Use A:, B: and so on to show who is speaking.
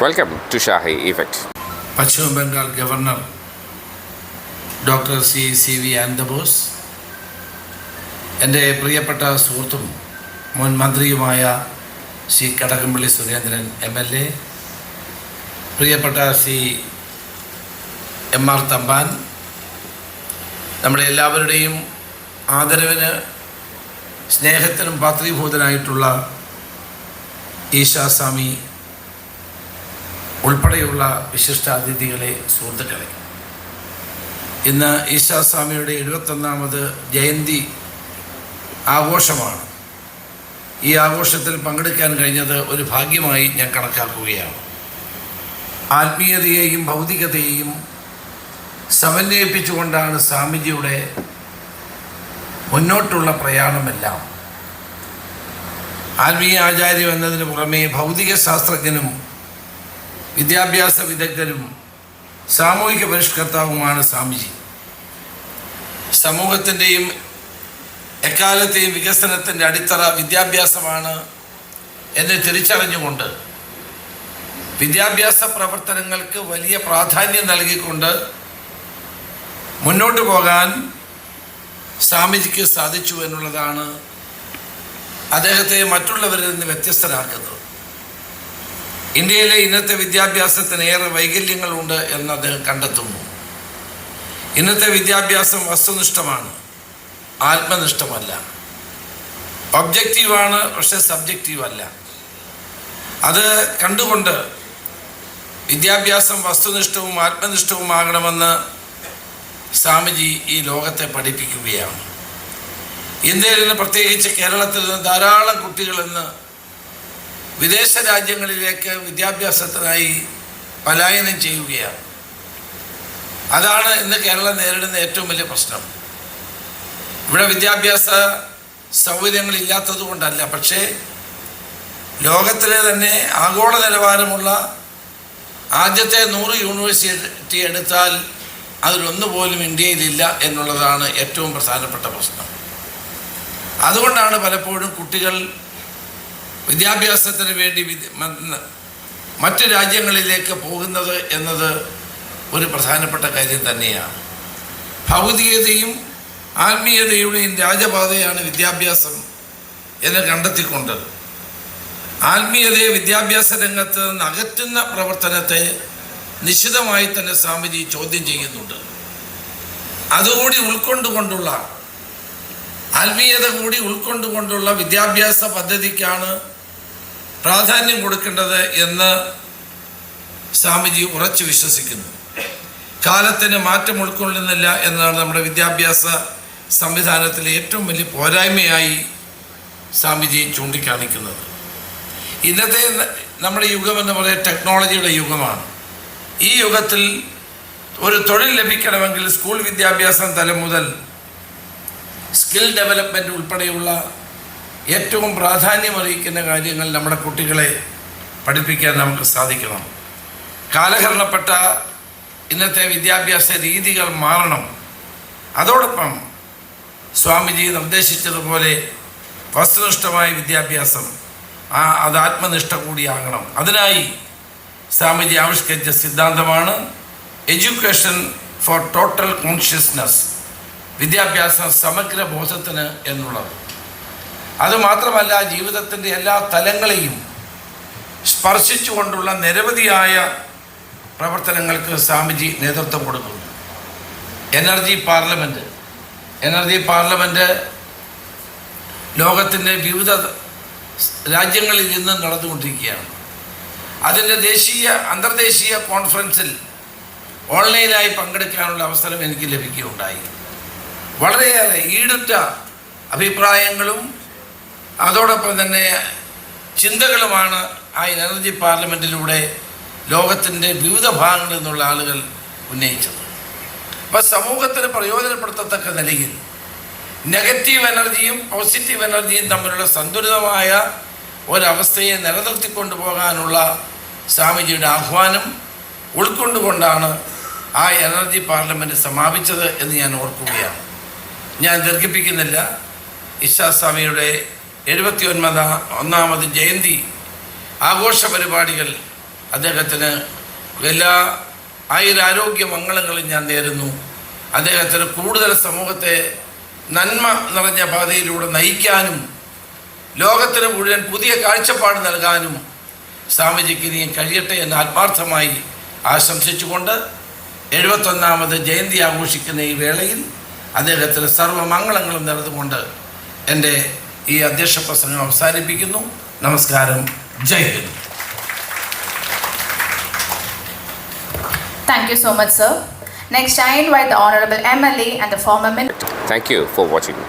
A: Welcome to Shahi effect
B: Paschim Bengal governor doctor C C V Anandabose എന്റെ പ്രിയപ്പെട്ട സുഹൃത്തും മുൻ മന്ത്രിയുമായ Shri Kadakampally Surendran M L A പ്രിയപ്പെട്ട ശ്രീ എം ആർ തമ്പാൻ നമ്മുടെ എല്ലാവരുടെയും ആദരവിന് സ്നേഹത്തിനും പാത്രീഭൂതനായിട്ടുള്ള ഈശാസ്വാമി ഉൾപ്പെടെയുള്ള വിശിഷ്ടാതിഥികളെ സുഹൃത്തുക്കളെ ഇന്ന് ഈശാസ്വാമിയുടെ എഴുപത്തൊന്നാമത് ജയന്തി ആഘോഷമാണ്. ഈ ആഘോഷത്തിൽ പങ്കെടുക്കാൻ കഴിഞ്ഞത് ഒരു ഭാഗ്യമായി ഞാൻ കണക്കാക്കുകയാണ്. ആത്മീയതയെയും ഭൗതികതയെയും സമന്വയിപ്പിച്ചുകൊണ്ടാണ് സ്വാമിജിയുടെ മുന്നോട്ടുള്ള പ്രയാണമെല്ലാം. ആത്മീയ ആചാര്യം എന്നതിന് പുറമേ ഭൗതിക ശാസ്ത്രജ്ഞനും വിദ്യാഭ്യാസ വിദഗ്ധരും സാമൂഹിക പരിഷ്കർത്താവുമാണ് സ്വാമിജി. സമൂഹത്തിന്റെയും എക്കാലത്തെയും വികസനത്തിന്റെ അടിത്തറ വിദ്യാഭ്യാസമാണ് എന്ന് തിരിച്ചറിഞ്ഞുകൊണ്ട് വിദ്യാഭ്യാസ പ്രവർത്തനങ്ങൾക്ക് വലിയ പ്രാധാന്യം നൽകിക്കൊണ്ട് മുന്നോട്ട് പോകാൻ സ്വാമിജിക്ക് സാധിച്ചു എന്നുള്ളതാണ് അദ്ദേഹത്തെ മറ്റുള്ളവരിൽ നിന്ന് വ്യത്യസ്തരാക്കുന്നത്. ഇന്ത്യയിലെ ഇന്നത്തെ വിദ്യാഭ്യാസത്തിന് ഏറെ വൈകല്യങ്ങളുണ്ട് എന്ന് അദ്ദേഹം കണ്ടെത്തുന്നു. ഇന്നത്തെ വിദ്യാഭ്യാസം വസ്തുനിഷ്ഠമാണ് ആത്മനിഷ്ഠമല്ല. ഒബ്ജക്റ്റീവാണ് പക്ഷെ സബ്ജക്റ്റീവ് അല്ല അത് കണ്ടുകൊണ്ട് വിദ്യാഭ്യാസം വസ്തുനിഷ്ഠവും ആത്മനിഷ്ഠവുമാകണമെന്ന് സ്വാമിജി ഈ ലോകത്തെ പഠിപ്പിക്കുകയാണ്. ഇന്ത്യയിൽ നിന്ന് പ്രത്യേകിച്ച് കേരളത്തിൽ നിന്ന് ധാരാളം കുട്ടികൾ ഇന്ന് വിദേശ രാജ്യങ്ങളിലേക്ക് വിദ്യാഭ്യാസത്തിനായി പലായനം ചെയ്യുകയാണ്. അതാണ് ഇന്ന് കേരളം നേരിടുന്ന ഏറ്റവും വലിയ പ്രശ്നം. ഇവിടെ വിദ്യാഭ്യാസ സൗകര്യങ്ങളില്ലാത്തത് കൊണ്ടല്ല പക്ഷേ ലോകത്തിലെ തന്നെ ആഗോള നിലവാരമുള്ള ആദ്യത്തെ നൂറ് യൂണിവേഴ്സിറ്റി എടുത്താൽ അതിലൊന്നു പോലും ഇന്ത്യയിലില്ല എന്നുള്ളതാണ് ഏറ്റവും പ്രധാനപ്പെട്ട പ്രശ്നം. അതുകൊണ്ടാണ് പലപ്പോഴും കുട്ടികൾ വിദ്യാഭ്യാസത്തിന് വേണ്ടി മറ്റു രാജ്യങ്ങളിലേക്ക് പോകുന്നത് എന്നത് ഒരു പ്രധാനപ്പെട്ട കാര്യം തന്നെയാണ്. ഭൗതികതയും ആത്മീയതയുടെയും രാജപാതയാണ് വിദ്യാഭ്യാസം എന്ന് കണ്ടെത്തിക്കൊണ്ട് ആത്മീയതയെ വിദ്യാഭ്യാസ രംഗത്ത് നിന്ന് അകറ്റുന്ന പ്രവർത്തനത്തെ നിശിതമായി തന്നെ സ്വാമിജി ചോദ്യം ചെയ്യുന്നുണ്ട്. അതുകൂടി ഉൾക്കൊണ്ടുകൊണ്ടുള്ള ആത്മീയത കൂടി ഉൾക്കൊണ്ടുകൊണ്ടുള്ള വിദ്യാഭ്യാസ പദ്ധതിക്കാണ് പ്രാധാന്യം കൊടുക്കേണ്ടത് എന്ന് സ്വാമിജി ഉറച്ചു വിശ്വസിക്കുന്നു. കാലത്തിന് മാറ്റം ഉൾക്കൊള്ളുന്നില്ല എന്നതാണ് നമ്മുടെ വിദ്യാഭ്യാസ സംവിധാനത്തിലെ ഏറ്റവും വലിയ പോരായ്മയായി സ്വാമിജി ചൂണ്ടിക്കാണിക്കുന്നത്. ഇന്നത്തെ നമ്മുടെ യുഗം എന്ന് പറയുന്നത് ടെക്നോളജിയുടെ യുഗമാണ്. ഈ യുഗത്തിൽ ഒരു തൊഴിൽ ലഭിക്കണമെങ്കിൽ സ്കൂൾ വിദ്യാഭ്യാസം തലം മുതൽ സ്കിൽ ഡെവലപ്മെന്റ് ഉൾപ്പെടെയുള്ള ഏറ്റവും പ്രാധാന്യമറിയിക്കുന്ന കാര്യങ്ങൾ നമ്മുടെ കുട്ടികളെ പഠിപ്പിക്കാൻ നമുക്ക് സാധിക്കണം. കാലഹരണപ്പെട്ട ഇന്നത്തെ വിദ്യാഭ്യാസ രീതികൾ മാറണം. അതോടൊപ്പം സ്വാമിജി നിർദ്ദേശിച്ചതുപോലെ വസ്തുനിഷ്ഠമായ വിദ്യാഭ്യാസം ആ അത് ആത്മനിഷ്ഠ കൂടിയാകണം. അതിനായി സ്വാമിജി ആവിഷ്കരിച്ച സിദ്ധാന്തമാണ് എഡ്യൂക്കേഷൻ ഫോർ ടോട്ടൽ കോൺഷ്യസ്നസ് വിദ്യാഭ്യാസ സമഗ്ര ബോധത്തിന് എന്നുള്ളത്. അതുമാത്രമല്ല ജീവിതത്തിന്റെ എല്ലാ തലങ്ങളെയും സ്പർശിച്ചുകൊണ്ടുള്ള നിരവധിയായ പ്രവർത്തനങ്ങൾക്ക് സ്വാമിജി നേതൃത്വം കൊടുക്കുന്നു. എനർജി പാർലമെന്റ് എനർജി പാർലമെന്റ് ലോകത്തിന്റെ വിവിധ രാജ്യങ്ങളിൽ നിന്ന് നടന്നുകൊണ്ടിരിക്കുകയാണ്. അതിന്റെ ദേശീയ അന്തർദേശീയ കോൺഫറൻസിൽ ഓൺലൈനായി പങ്കെടുക്കാനുള്ള അവസരം എനിക്ക് ലഭിക്കുകയുണ്ടായി. വളരെയേറെ ഈടുറ്റ അഭിപ്രായങ്ങളും അതോടൊപ്പം തന്നെ ചിന്തകളുമാണ് ആ എനർജി പാർലമെന്റിലൂടെ ലോകത്തിന്റെ വിവിധ ഭാഗങ്ങളിൽ നിന്നുള്ള ആളുകൾ ഉന്നയിച്ചത്. അപ്പോൾ സമൂഹത്തിന് പ്രയോജനപ്പെടുത്തത്തക്ക നിലയിൽ നെഗറ്റീവ് എനർജിയും പോസിറ്റീവ് എനർജിയും തമ്മിലുള്ള സന്തുലിതമായ ഒരവസ്ഥയെ നിലനിർത്തിക്കൊണ്ടു പോകാനുള്ള സ്വാമിജിയുടെ ആഹ്വാനം ഉൾക്കൊണ്ടുകൊണ്ടാണ് ആ എനർജി പാർലമെന്റ് സമാപിച്ചത് എന്ന് ഞാൻ ഓർക്കുകയാണ്. ഞാൻ ദീർഘിപ്പിക്കുന്നില്ല. ഇഷാസ്വാമിയുടെ എഴുപത്തി ഒൻപത് ഒന്നാമത് ജയന്തി ആഘോഷ പരിപാടികൾ അദ്ദേഹത്തിന് എല്ലാ ആയുരാരോഗ്യ മംഗളങ്ങളും ഞാൻ നേരുന്നു. അദ്ദേഹത്തിന് കൂടുതൽ സമൂഹത്തെ നന്മ നിറഞ്ഞ പാതയിലൂടെ നയിക്കാനും ലോകത്തിന് മുഴുവൻ പുതിയ കാഴ്ചപ്പാട് നൽകാനും സ്വാമിജിക്ക് ഇനി കഴിയട്ടെ എന്ന് ആത്മാർത്ഥമായി ആശംസിച്ചുകൊണ്ട് എഴുപത്തൊന്നാമത് ജയന്തി ആഘോഷിക്കുന്ന ഈ വേളയിൽ അദ്ദേഹത്തിന് സർവമംഗളങ്ങളും നേർന്നുകൊണ്ട് എന്റെ ഈ അധ്യക്ഷ പ്രസംഗം അവസാനിപ്പിക്കുന്നു. നമസ്കാരം. Jai Hind.
A: Thank you so much sir next I invite the honourable M L A and the
C: former minister thank you for watching